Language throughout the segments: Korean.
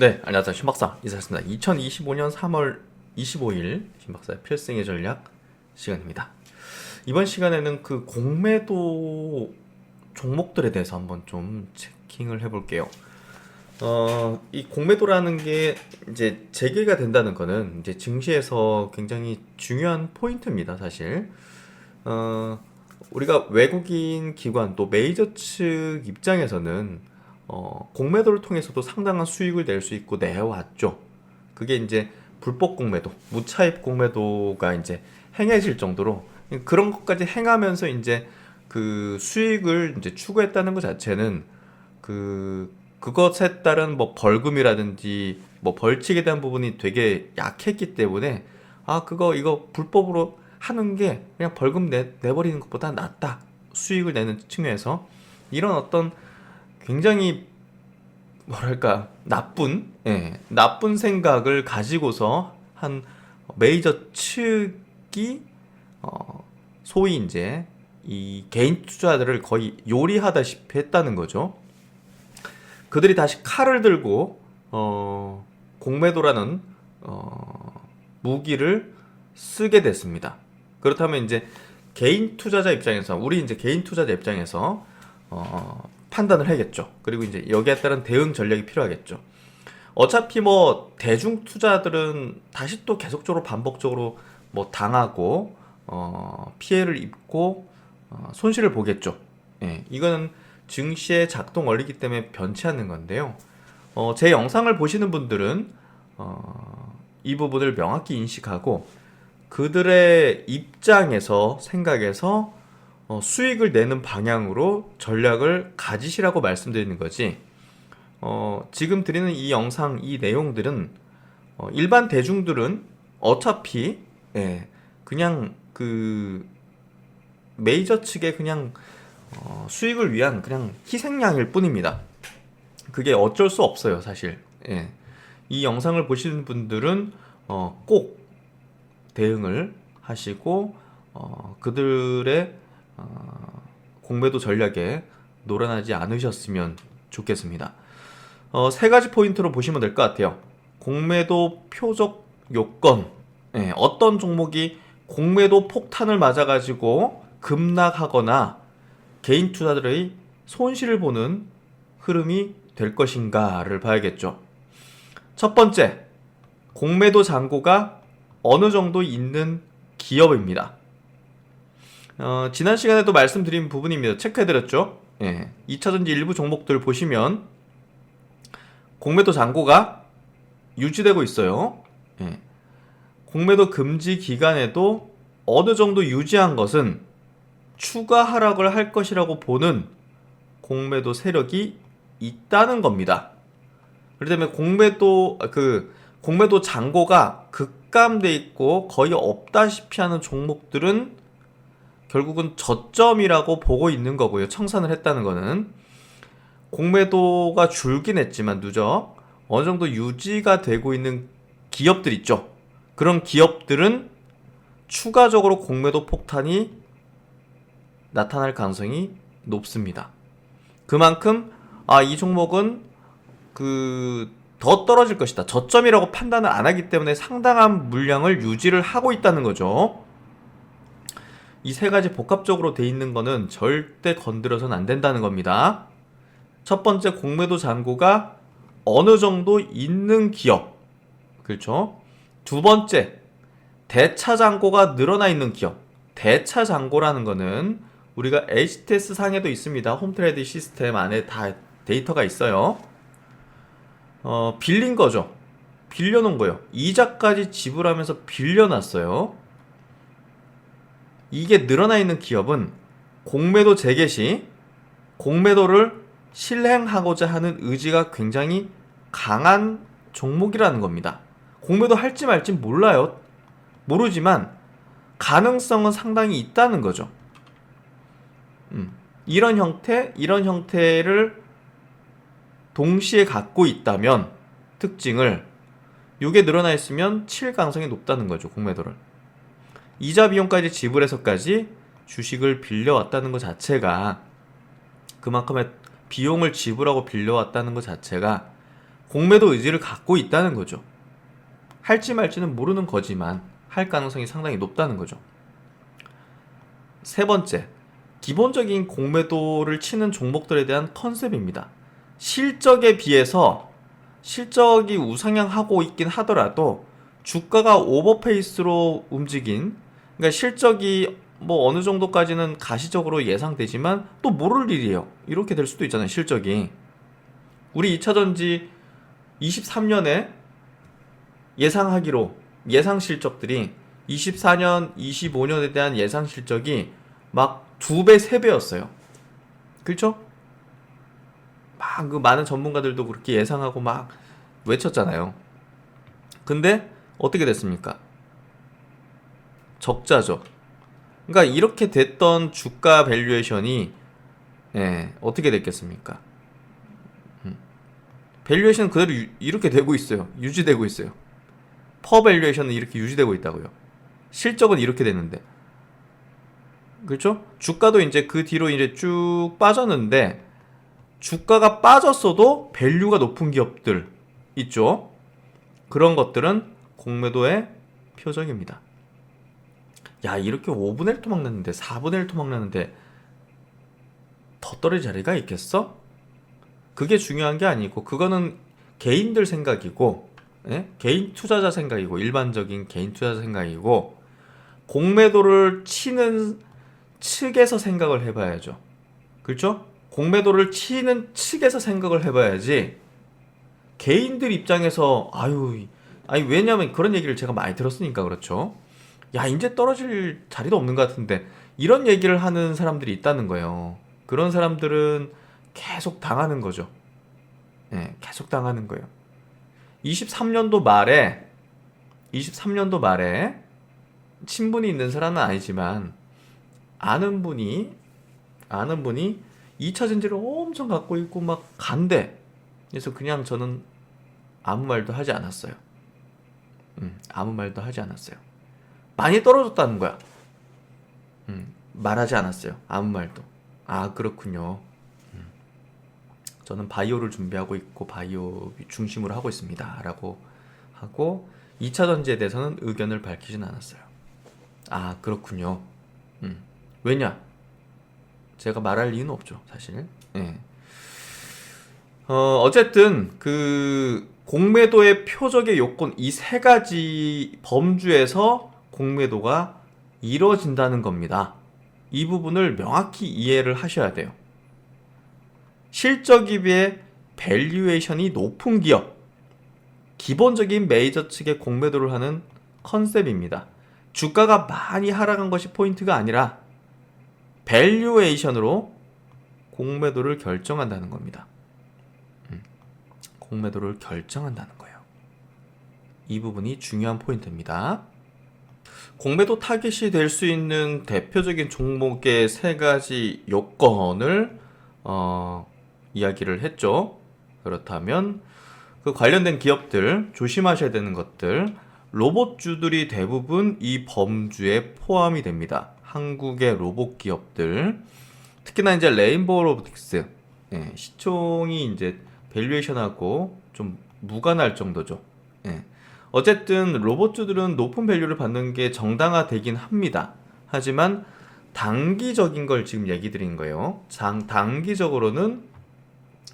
네, 안녕하세요. 신박사 이사였습니다. 2025년 3월 25일 신박사의 필승의 전략 시간입니다. 이번 시간에는 그 공매도 종목들에 대해서 한번 좀 체킹을 해볼게요. 어, 이 공매도라는 게 이제 재개가 된다는 거는 이제 증시에서 굉장히 중요한 포인트입니다, 사실. 어, 우리가 외국인 기관 또 메이저 측 입장에서는 어, 공매도를 통해서도 상당한 수익을 낼 수 있고 내왔죠. 그게 이제 불법 공매도, 무차입 공매도가 이제 행해질 정도로 그런 것까지 행하면서 이제 그 수익을 이제 추구했다는 것 자체는 그 그것에 따른 뭐 벌금이라든지 뭐 벌칙에 대한 부분이 되게 약했기 때문에 아 그거 이거 불법으로 하는 게 그냥 벌금 내, 내버리는 것보다 낫다 수익을 내는 측면에서 이런 어떤 굉장히 뭐랄까 나쁜 예, 나쁜 생각을 가지고서 한 메이저 측이 어, 소위 이제 이 개인 투자들을 거의 요리하다시피 했다는 거죠. 그들이 다시 칼을 들고 어, 공매도라는 어, 무기를 쓰게 됐습니다. 그렇다면 이제 개인 투자자 입장에서 우리 이제 개인 투자자 입장에서 어, 판단을 해야겠죠. 그리고 이제 여기에 따른 대응 전략이 필요하겠죠. 어차피 뭐 대중 투자들은 다시 또 계속적으로 반복적으로 뭐 당하고 어, 피해를 입고 어, 손실을 보겠죠. 예, 이거는 증시의 작동 원리이기 때문에 변치 않는 건데요. 어, 제 영상을 보시는 분들은 어, 이 부분을 명확히 인식하고 그들의 입장에서 생각에서 어, 수익을 내는 방향으로 전략을 가지시라고 말씀드리는 거지. 어, 지금 드리는 이 영상, 이 내용들은 어, 일반 대중들은 어차피 예, 그냥 그 메이저 측의 그냥 어, 수익을 위한 그냥 희생양일 뿐입니다. 그게 어쩔 수 없어요, 사실. 예. 이 영상을 보시는 분들은 어, 꼭 대응을 하시고 어, 그들의 어, 공매도 전략에 노란하지 않으셨으면 좋겠습니다. 어, 세 가지 포인트로 보시면 될 것 같아요. 공매도 표적 요건. 예, 어떤 종목이 공매도 폭탄을 맞아가지고 급락하거나 개인 투자들의 손실을 보는 흐름이 될 것인가를 봐야겠죠. 첫 번째, 공매도 잔고가 어느 정도 있는 기업입니다. 어, 지난 시간에도 말씀드린 부분입니다. 체크해드렸죠? 예, 2차전지 일부 종목들 보시면 공매도 잔고가 유지되고 있어요. 예. 공매도 금지 기간에도 어느 정도 유지한 것은 추가 하락을 할 것이라고 보는 공매도 세력이 있다는 겁니다. 그렇기 때문에 공매도 그 공매도 잔고가 급감돼 있고 거의 없다시피 하는 종목들은 결국은 저점이라고 보고 있는 거고요. 청산을 했다는 거는 공매도가 줄긴 했지만 누적 어느 정도 유지가 되고 있는 기업들 있죠. 그런 기업들은 추가적으로 공매도 폭탄이 나타날 가능성이 높습니다. 그만큼 아 이 종목은 그 더 떨어질 것이다. 저점이라고 판단을 안 하기 때문에 상당한 물량을 유지를 하고 있다는 거죠. 이 세 가지 복합적으로 돼 있는 거는 절대 건드려서는 안 된다는 겁니다. 첫 번째 공매도 잔고가 어느 정도 있는 기업. 그렇죠? 두 번째 대차 잔고가 늘어나 있는 기업. 대차 잔고라는 거는 우리가 HTS 상에도 있습니다. 홈트레이드 시스템 안에 다 데이터가 있어요. 어, 빌린 거죠. 빌려놓은 거예요. 이자까지 지불하면서 빌려놨어요. 이게 늘어나 있는 기업은 공매도 재개 시 공매도를 실행하고자 하는 의지가 굉장히 강한 종목이라는 겁니다. 공매도 할지 말지 몰라요. 모르지만 가능성은 상당히 있다는 거죠. 음, 이런 형태, 이런 형태를 동시에 갖고 있다면 특징을 이게 늘어나 있으면 칠 가능성이 높다는 거죠. 공매도를. 이자 비용까지 지불해서까지 주식을 빌려왔다는 것 자체가 그만큼의 비용을 지불하고 빌려왔다는 것 자체가 공매도 의지를 갖고 있다는 거죠. 할지 말지는 모르는 거지만 할 가능성이 상당히 높다는 거죠. 세 번째, 기본적인 공매도를 치는 종목들에 대한 컨셉입니다. 실적에 비해서 실적이 우상향하고 있긴 하더라도 주가가 오버페이스로 움직인 그러니까 실적이 뭐 어느 정도까지는 가시적으로 예상되지만 또 모를 일이에요. 이렇게 될 수도 있잖아요. 실적이 우리 2차 전지 23년에 예상하기로 예상 실적들이 24년, 25년에 대한 예상 실적이 막 두 배, 세 배였어요. 그렇죠? 막 그 많은 전문가들도 그렇게 예상하고 막 외쳤잖아요. 근데 어떻게 됐습니까? 적자죠. 그러니까 이렇게 됐던 주가 밸류에이션이 예, 어떻게 됐겠습니까? 음. 밸류에이션은 그대로 유- 이렇게 되고 있어요. 유지되고 있어요. 퍼 밸류에이션은 이렇게 유지되고 있다고요. 실적은 이렇게 됐는데. 그렇죠? 주가도 이제 그 뒤로 이제 쭉 빠졌는데 주가가 빠졌어도 밸류가 높은 기업들 있죠. 그런 것들은 공매도의 표적입니다. 야, 이렇게 5분의 1 토 막 났는데 4분의 1 토 막 났는데 더 떨어질 자리가 있겠어? 그게 중요한 게 아니고 그거는 개인들 생각이고 예? 개인 투자자 생각이고 일반적인 개인 투자자 생각이고 공매도를 치는 측에서 생각을 해봐야죠. 그렇죠? 공매도를 치는 측에서 생각을 해봐야지 개인들 입장에서 아유 아니 왜냐면 그런 얘기를 제가 많이 들었으니까 그렇죠. 야 이제 떨어질 자리도 없는 것 같은데 이런 얘기를 하는 사람들이 있다는 거예요. 그런 사람들은 계속 당하는 거죠. 예, 계속 당하는 거예요. 23년도 말에 23년도 말에 친분이 있는 사람은 아니지만 아는 분이 아는 분이 2차 전지를 엄청 갖고 있고 막 간대. 그래서 그냥 저는 아무 말도 하지 않았어요. 음, 아무 말도 하지 않았어요. 많이 떨어졌다는 거야. 음, 말하지 않았어요. 아무 말도. 아, 그렇군요. 음, 저는 바이오를 준비하고 있고 바이오 중심으로 하고 있습니다. 라고 하고 2차 전지에 대해서는 의견을 밝히진 않았어요. 아, 그렇군요. 음, 왜냐? 제가 말할 이유는 없죠, 사실. 예. 어, 어쨌든 그 공매도의 표적의 요건 이 세 가지 범주에서 공매도가 이루어진다는 겁니다. 이 부분을 명확히 이해를 하셔야 돼요. 실적에 비해 밸류에이션이 높은 기업, 기본적인 메이저 측의 공매도를 하는 컨셉입니다. 주가가 많이 하락한 것이 포인트가 아니라 밸류에이션으로 공매도를 결정한다는 겁니다. 음, 공매도를 결정한다는 거예요. 이 부분이 중요한 포인트입니다. 공매도 타깃이 될 수 있는 대표적인 종목의 세 가지 요건을 어, 이야기를 했죠. 그렇다면 그 관련된 기업들 조심하셔야 되는 것들 로봇주들이 대부분 이 범주에 포함이 됩니다. 한국의 로봇 기업들 특히나 이제 레인보우 로보틱스 예, 시총이 이제 밸류에이션하고 좀 무관할 정도죠. 예. 어쨌든 로봇주들은 높은 밸류를 받는 게 정당화되긴 합니다. 하지만 단기적인 걸 지금 얘기 드린 거예요. 장, 단기적으로는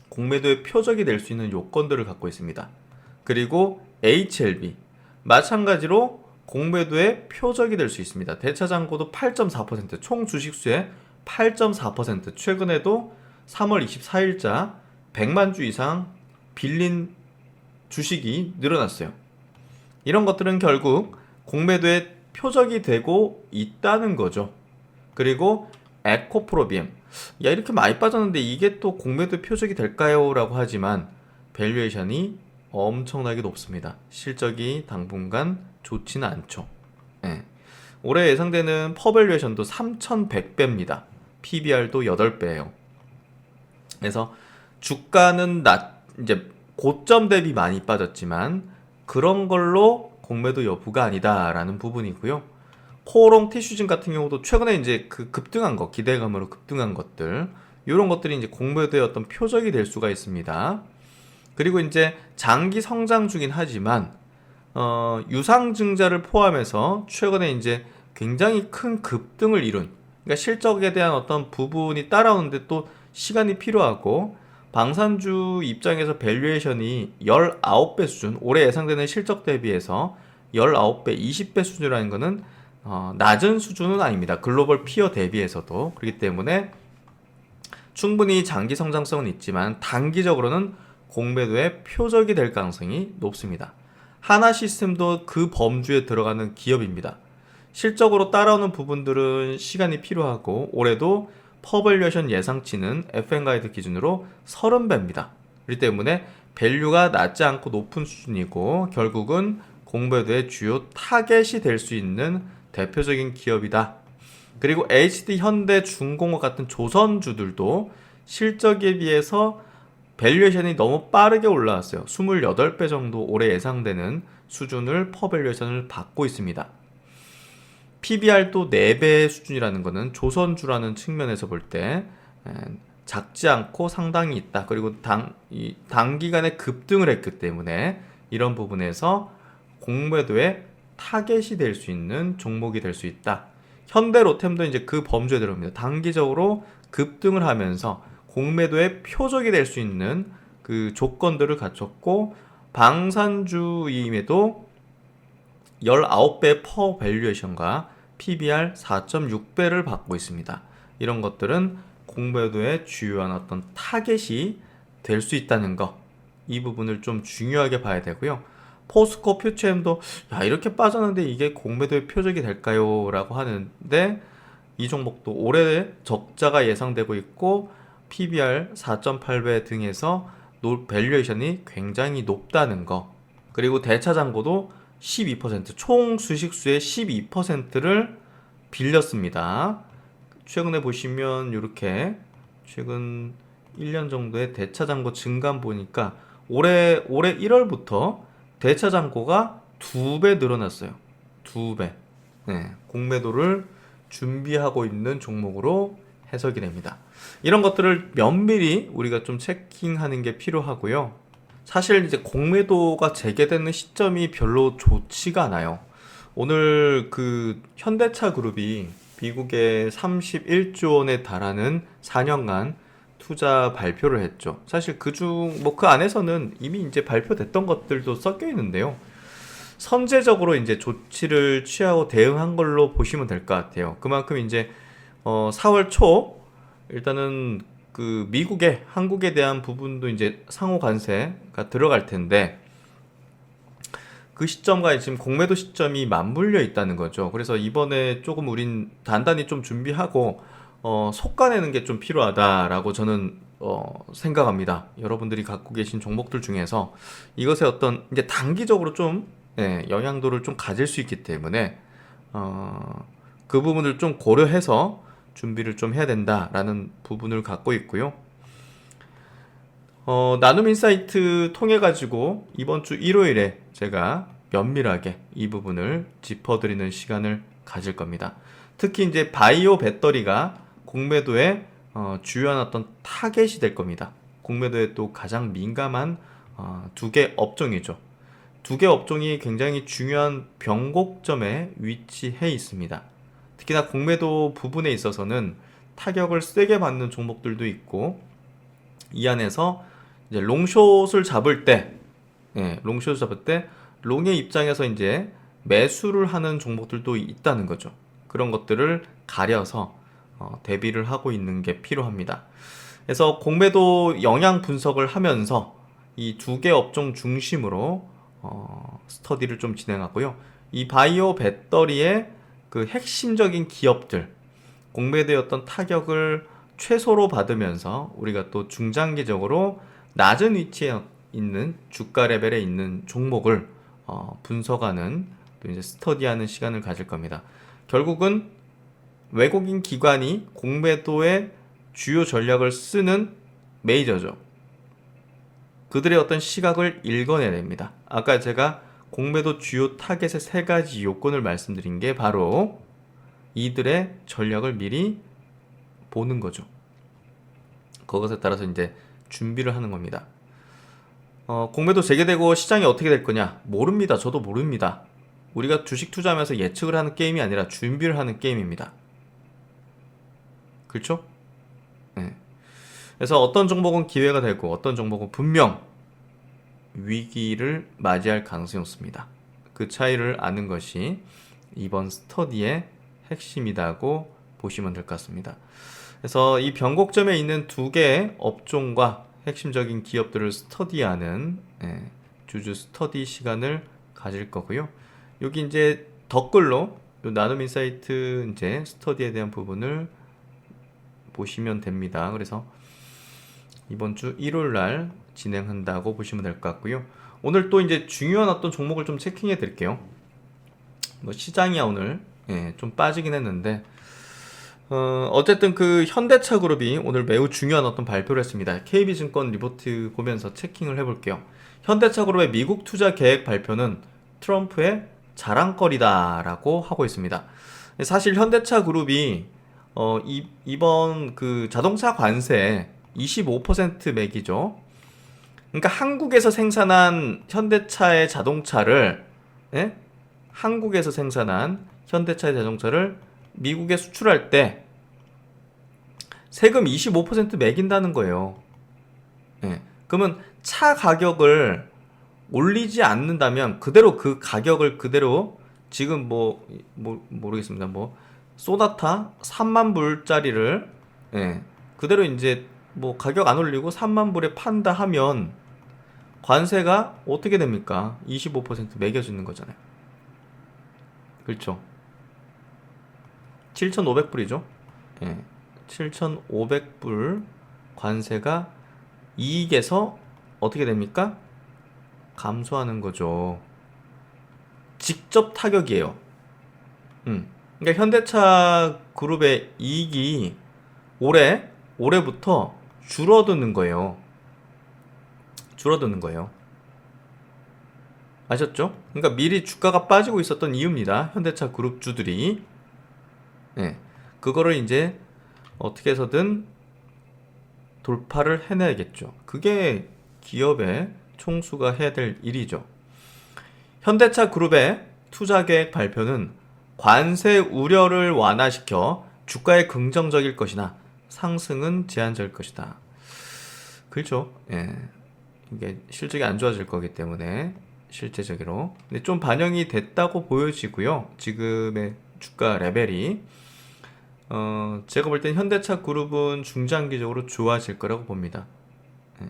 공매도의 표적이 될 수 있는 요건들을 갖고 있습니다. 그리고 HLB 마찬가지로 공매도의 표적이 될 수 있습니다. 대차장고도 8.4%, 총 주식수의 8.4%, 최근에도 3월 24일자 100만 주 이상 빌린 주식이 늘어났어요. 이런 것들은 결국 공매도의 표적이 되고 있다는 거죠. 그리고 에코프로비엠. 야, 이렇게 많이 빠졌는데 이게 또 공매도 표적이 될까요? 라고 하지만 밸류에이션이 엄청나게 높습니다. 실적이 당분간 좋지는 않죠. 예. 올해 예상되는 퍼밸류에이션도 3,100배입니다. PBR도 8배예요. 그래서 주가는 낮 이제 고점 대비 많이 빠졌지만 그런 걸로 공매도 여부가 아니다라는 부분이고요. 코오롱 티슈진 같은 경우도 최근에 이제 그 급등한 거 기대감으로 급등한 것들 이런 것들이 이제 공매도의 어떤 표적이 될 수가 있습니다. 그리고 이제 장기 성장 중인 하지만 어, 유상증자를 포함해서 최근에 이제 굉장히 큰 급등을 이룬 그러니까 실적에 대한 어떤 부분이 따라오는데 또 시간이 필요하고 방산주 입장에서 밸류에이션이 19배 수준 올해 예상되는 실적 대비해서 19배, 20배 수준이라는 것은 어, 낮은 수준은 아닙니다. 글로벌 피어 대비해서도 그렇기 때문에 충분히 장기 성장성은 있지만 단기적으로는 공매도의 표적이 될 가능성이 높습니다. 하나 시스템도 그 범주에 들어가는 기업입니다. 실적으로 따라오는 부분들은 시간이 필요하고 올해도 퍼벌리션 예상치는 FN 가이드 기준으로 30배입니다. 그렇기 때문에 밸류가 낮지 않고 높은 수준이고 결국은 공매도의 주요 타겟이 될 수 있는 대표적인 기업이다. 그리고 HD 현대 중공업 같은 조선주들도 실적에 비해서 밸류에이션이 너무 빠르게 올라왔어요. 28배 정도 올해 예상되는 수준을 퍼밸류에이션을 받고 있습니다. PBR도 4배 수준이라는 것은 조선주라는 측면에서 볼 때 작지 않고 상당히 있다. 그리고 당, 이, 단기간에 급등을 했기 때문에 이런 부분에서 공매도의 타겟이 될 수 있는 종목이 될 수 있다. 현대 로템도 이제 그 범주에 들어옵니다. 단기적으로 급등을 하면서 공매도의 표적이 될 수 있는 그 조건들을 갖췄고 방산주임에도 19배 퍼 밸류에이션과 PBR 4.6배를 받고 있습니다. 이런 것들은 공매도의 주요한 어떤 타겟이 될 수 있다는 거. 이 부분을 좀 중요하게 봐야 되고요. 포스코 퓨처엠도 야 이렇게 빠졌는데 이게 공매도의 표적이 될까요? 라고 하는데 이 종목도 올해 적자가 예상되고 있고 PBR 4.8배 등에서 밸류에이션이 굉장히 높다는 거 그리고 대차장고도 12%총 수식수의 12%를 빌렸습니다. 최근에 보시면 이렇게 최근 1년 정도의 대차장고 증감 보니까 올해 올해 1월부터 대차 잔고가 두 배 늘어났어요. 두 배. 네, 공매도를 준비하고 있는 종목으로 해석이 됩니다. 이런 것들을 면밀히 우리가 좀 체킹하는 게 필요하고요. 사실 이제 공매도가 재개되는 시점이 별로 좋지가 않아요. 오늘 그 현대차 그룹이 미국의 31조 원에 달하는 4년간 투자 발표를 했죠. 사실 그중 뭐 그 안에서는 이미 이제 발표됐던 것들도 섞여 있는데요. 선제적으로 이제 조치를 취하고 대응한 걸로 보시면 될 것 같아요. 그만큼 이제 어 4월 초 일단은 그 미국의 한국에 대한 부분도 이제 상호 관세가 들어갈 텐데 그 시점과 지금 공매도 시점이 맞물려 있다는 거죠. 그래서 이번에 조금 우린 단단히 좀 준비하고 어, 속가내는 게 좀 필요하다라고 저는 어, 생각합니다. 여러분들이 갖고 계신 종목들 중에서 이것의 어떤 이제 단기적으로 좀 예, 영향도를 좀 가질 수 있기 때문에 어, 그 부분을 좀 고려해서 준비를 좀 해야 된다라는 부분을 갖고 있고요. 어, 나눔 인사이트 통해 가지고 이번 주 일요일에 제가 면밀하게 이 부분을 짚어드리는 시간을 가질 겁니다. 특히 이제 바이오 배터리가 공매도의 어, 주요한 어떤 타겟이 될 겁니다. 공매도에 또 가장 민감한 어, 두개 업종이죠. 두 개 업종이 굉장히 중요한 변곡점에 위치해 있습니다. 특히나 공매도 부분에 있어서는 타격을 세게 받는 종목들도 있고 이 안에서 이제 롱숏을 잡을 때, 예, 롱숏을 잡을 때 롱의 입장에서 이제 매수를 하는 종목들도 있다는 거죠. 그런 것들을 가려서 어, 대비를 하고 있는 게 필요합니다. 그래서 공매도 영향 분석을 하면서 이 두 개 업종 중심으로 어, 스터디를 좀 진행하고요. 이 바이오 배터리의 그 핵심적인 기업들 어떤 타격을 최소로 받으면서 우리가 또 중장기적으로 낮은 위치에 있는 주가 레벨에 있는 종목을 어, 분석하는 또 이제 스터디하는 시간을 가질 겁니다. 결국은 외국인 기관이 공매도의 주요 전략을 쓰는 메이저죠. 그들의 어떤 시각을 읽어내야 됩니다. 아까 제가 공매도 주요 타겟의 세 가지 요건을 말씀드린 게 바로 이들의 전략을 미리 보는 거죠. 그것에 따라서 이제 준비를 하는 겁니다. 어, 공매도 재개되고 시장이 어떻게 될 거냐? 모릅니다. 저도 모릅니다. 우리가 주식 투자하면서 예측을 하는 게임이 아니라 준비를 하는 게임입니다. 그렇죠? 네. 그래서 어떤 종목은 기회가 되고 어떤 종목은 분명 위기를 맞이할 가능성이 없습니다. 그 차이를 아는 것이 이번 스터디의 핵심이라고 보시면 될 것 같습니다. 그래서 이 변곡점에 있는 두 개의 업종과 핵심적인 기업들을 스터디하는 예, 주주 스터디 시간을 가질 거고요. 여기 이제 댓글로 요 나눔 인사이트 이제 스터디에 대한 부분을 보시면 됩니다. 그래서 이번 주 일요일 날 진행한다고 보시면 될 것 같고요. 오늘 또 이제 중요한 어떤 종목을 좀 체킹해 드릴게요. 뭐 시장이야 오늘 예, 좀 빠지긴 했는데 어, 어쨌든 그 현대차 그룹이 오늘 매우 중요한 어떤 발표를 했습니다. KB증권 리포트 보면서 체킹을 해볼게요. 현대차 그룹의 미국 투자 계획 발표는 트럼프의 자랑거리다라고 하고 있습니다. 사실 현대차 그룹이 어, 이, 이번 그 자동차 관세 25% 맥이죠. 그러니까 한국에서 생산한 현대차의 자동차를 예? 한국에서 생산한 현대차의 자동차를 미국에 수출할 때 세금 25% 매긴다는 거예요. 예. 그러면 차 가격을 올리지 않는다면 그대로 그 가격을 그대로 지금 뭐, 뭐 모르겠습니다. 뭐 소나타 3만 불짜리를 예. 그대로 이제 뭐 가격 안 올리고 3만 불에 판다 하면 관세가 어떻게 됩니까? 25% 매겨주는 거잖아요. 그렇죠. 7,500불이죠. 예. 7,500불 관세가 이익에서 어떻게 됩니까? 감소하는 거죠. 직접 타격이에요. 음. 그러니까 현대차 그룹의 이익이 올해 올해부터 줄어드는 거예요. 줄어드는 거예요. 아셨죠? 그러니까 미리 주가가 빠지고 있었던 이유입니다. 현대차 그룹 주들이 네, 그거를 이제 어떻게 해서든 돌파를 해내야겠죠. 그게 기업의 총수가 해야 될 일이죠. 현대차 그룹의 투자 계획 발표는 관세 우려를 완화시켜 주가에 긍정적일 것이나 상승은 제한적일 것이다. 그렇죠. 예. 이게 실적이 안 좋아질 거기 때문에 실제적으로 근데 좀 반영이 됐다고 보여지고요. 지금의 주가 레벨이 어, 제가 볼 땐 현대차 그룹은 중장기적으로 좋아질 거라고 봅니다. 예.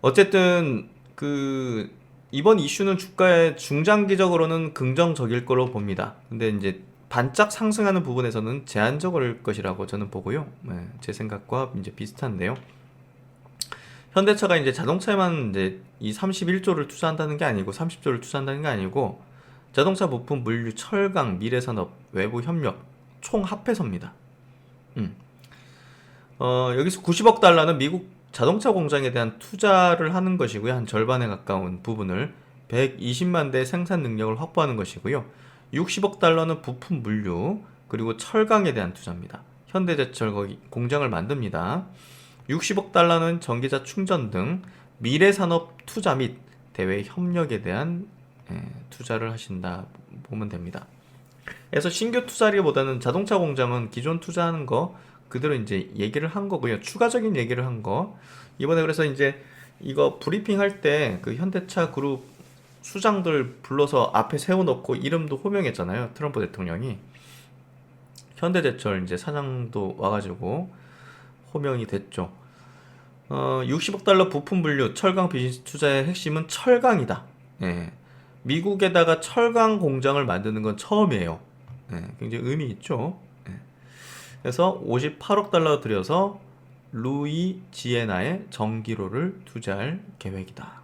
어쨌든 그 이번 이슈는 주가에 중장기적으로는 긍정적일 거로 봅니다. 근데 이제 반짝 상승하는 부분에서는 제한적일 것이라고 저는 보고요. 네, 제 생각과 이제 비슷한데요. 현대차가 이제 자동차에만 이제 이 31조를 투자한다는 게 아니고 30조를 투자한다는 게 아니고 자동차 부품, 물류, 철강, 미래산업, 외부 협력 총 합해서입니다. 음. 어, 여기서 90억 달러는 미국 자동차 공장에 대한 투자를 하는 것이고요. 한 절반에 가까운 부분을 120만 대 생산 능력을 확보하는 것이고요. 60억 달러는 부품 물류 그리고 철강에 대한 투자입니다. 현대제철 거기 공장을 만듭니다. 60억 달러는 전기차 충전 등 미래 산업 투자 및 대외 협력에 대한 예, 투자를 하신다 보면 됩니다. 그래서 신규 투자리보다는 자동차 공장은 기존 투자하는 거 그대로 이제 얘기를 한 거고요. 추가적인 얘기를 한 거. 이번에 그래서 이제 이거 브리핑 할 때 그 현대차 그룹 수장들 불러서 앞에 세워놓고 이름도 호명했잖아요. 트럼프 대통령이. 현대제철 이제 사장도 와가지고 호명이 됐죠. 어, 60억 달러 부품 분류 철강 비즈니스 투자의 핵심은 철강이다. 예. 미국에다가 철강 공장을 만드는 건 처음이에요. 예, 굉장히 의미 있죠. 예. 그래서 58억 달러 들여서 루이지에나의 전기로를 투자할 계획이다.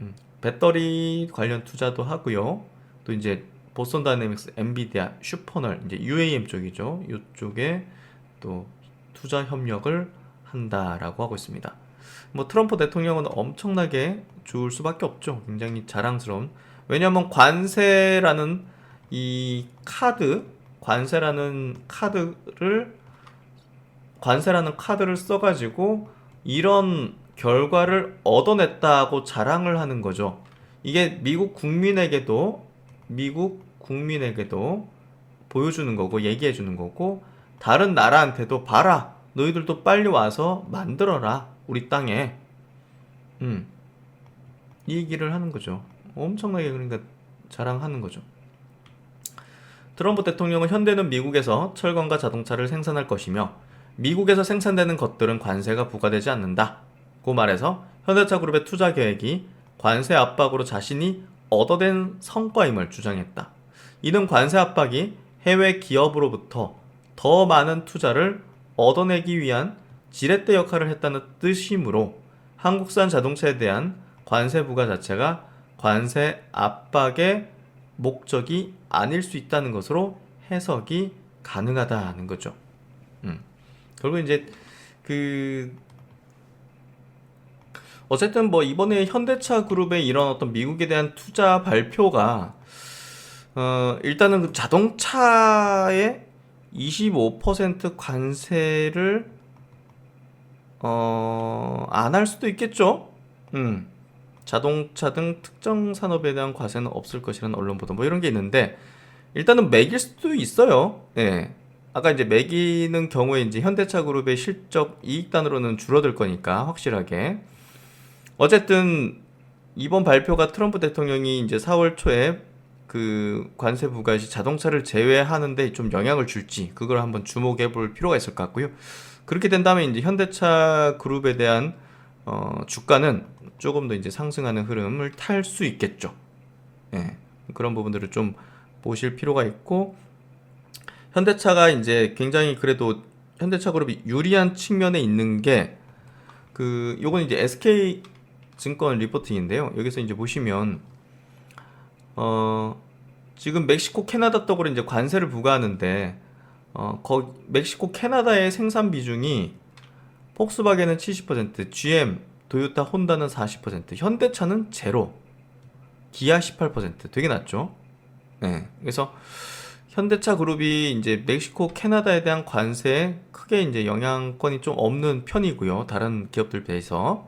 음, 배터리 관련 투자도 하고요. 또 이제 보스턴 다이내믹스, 엔비디아, 슈퍼널 이제 UAM 쪽이죠. 이쪽에 또 투자 협력을 한다라고 하고 있습니다. 뭐 트럼프 대통령은 엄청나게 좋을 수밖에 없죠. 굉장히 자랑스러운. 왜냐하면 관세라는 이 카드, 관세라는 카드를 관세라는 카드를 써가지고 이런 결과를 얻어냈다고 자랑을 하는 거죠. 이게 미국 국민에게도 미국 국민에게도 보여주는 거고 얘기해 주는 거고 다른 나라한테도 봐라 너희들도 빨리 와서 만들어라 우리 땅에 음. 이 얘기를 하는 거죠. 엄청나게 그러니까 자랑하는 거죠. 트럼프 대통령은 현대는 미국에서 철강과 자동차를 생산할 것이며 미국에서 생산되는 것들은 관세가 부과되지 않는다. 고 말해서 현대차 그룹의 투자 계획이 관세 압박으로 자신이 얻어낸 성과임을 주장했다. 이는 관세 압박이 해외 기업으로부터 더 많은 투자를 얻어내기 위한 지렛대 역할을 했다는 뜻이므로 한국산 자동차에 대한 관세 부과 자체가 관세 압박의 목적이 아닐 수 있다는 것으로 해석이 가능하다는 거죠. 음. 결국 이제 그 어쨌든 뭐 이번에 현대차 그룹의 이런 어떤 미국에 대한 투자 발표가 어 일단은 그 자동차에 25% 관세를 어 안 할 수도 있겠죠. 음. 자동차 등 특정 산업에 대한 과세는 없을 것이라는 언론 보도 뭐 이런 게 있는데 일단은 매길 수도 있어요. 예. 아까 이제 매기는 경우에 이제 현대차 그룹의 실적 이익단으로는 줄어들 거니까 확실하게. 어쨌든 이번 발표가 트럼프 대통령이 이제 4월 초에 그 관세 부과 시 자동차를 제외하는데 좀 영향을 줄지 그걸 한번 주목해 볼 필요가 있을 것 같고요. 그렇게 된다면 이제 현대차 그룹에 대한 어, 주가는 조금 더 이제 상승하는 흐름을 탈 수 있겠죠. 예. 그런 부분들을 좀 보실 필요가 있고 현대차가 이제 굉장히 그래도 현대차 그룹이 유리한 측면에 있는 게 그 요건 이제 SK 증권 리포팅인데요. 여기서 이제 보시면 어 지금 멕시코 캐나다 떡으로 이제 관세를 부과하는데 어 거, 멕시코 캐나다의 생산 비중이 폭스바겐은 70%, GM, 도요타, 혼다는 40%, 현대차는 제로, 기아 18%, 되게 낮죠? 네. 그래서 현대차 그룹이 이제 멕시코, 캐나다에 대한 관세에 크게 이제 영향권이 좀 없는 편이고요. 다른 기업들 비해서.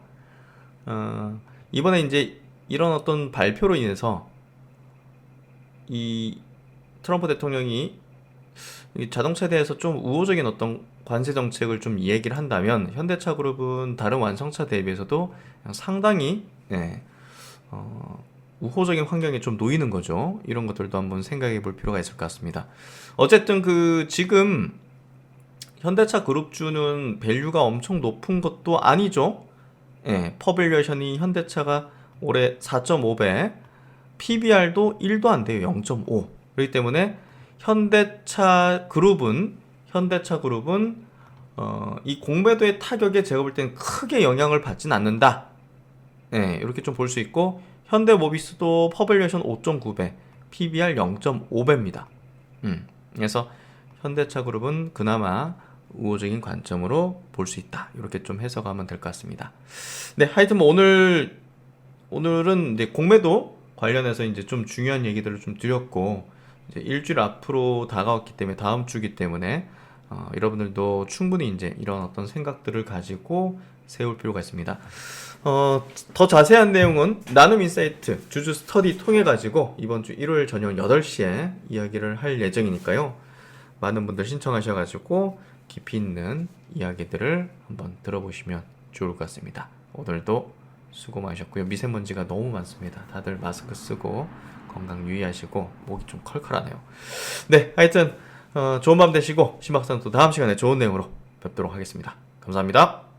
어, 이번에 이제 이런 어떤 발표로 인해서 이 트럼프 대통령이 이 자동차에 대해서 좀 우호적인 어떤 관세 정책을 좀 얘기를 한다면 현대차 그룹은 다른 완성차 대비해서도 상당히 네, 어, 우호적인 환경에 좀 놓이는 거죠. 이런 것들도 한번 생각해 볼 필요가 있을 것 같습니다. 어쨌든 그 지금 현대차 그룹주는 밸류가 엄청 높은 것도 아니죠. 예, 퍼밸류에이션이 현대차가 올해 4.5배, PBR도 1도 안 돼요. 0.5. 그렇기 때문에 현대차 그룹은 현대차 그룹은 어, 이 공매도의 타격에 제가 볼 때는 크게 영향을 받진 않는다. 네, 이렇게 좀 볼 수 있고 현대 모비스도 퍼밸류에이션 5.9배, PBR 0.5배입니다. 음, 그래서 현대차 그룹은 그나마 우호적인 관점으로 볼 수 있다. 이렇게 좀 해석하면 될 것 같습니다. 네, 하여튼 뭐 오늘 오늘은 이제 공매도 관련해서 이제 좀 중요한 얘기들을 좀 드렸고 이제 일주일 앞으로 다가왔기 때문에 다음 주기 때문에 어, 여러분들도 충분히 이제 이런 어떤 생각들을 가지고 세울 필요가 있습니다. 어, 더 자세한 내용은 나눔 인사이트 주주 스터디 통해 가지고 이번 주 일요일 저녁 8시에 이야기를 할 예정이니까요. 많은 분들 신청하셔 가지고 깊이 있는 이야기들을 한번 들어보시면 좋을 것 같습니다. 오늘도 수고 많으셨고요. 미세먼지가 너무 많습니다. 다들 마스크 쓰고 건강 유의하시고 목이 좀 컬컬하네요. 네, 하여튼 어, 좋은 밤 되시고 심박사는 또 다음 시간에 좋은 내용으로 뵙도록 하겠습니다. 감사합니다.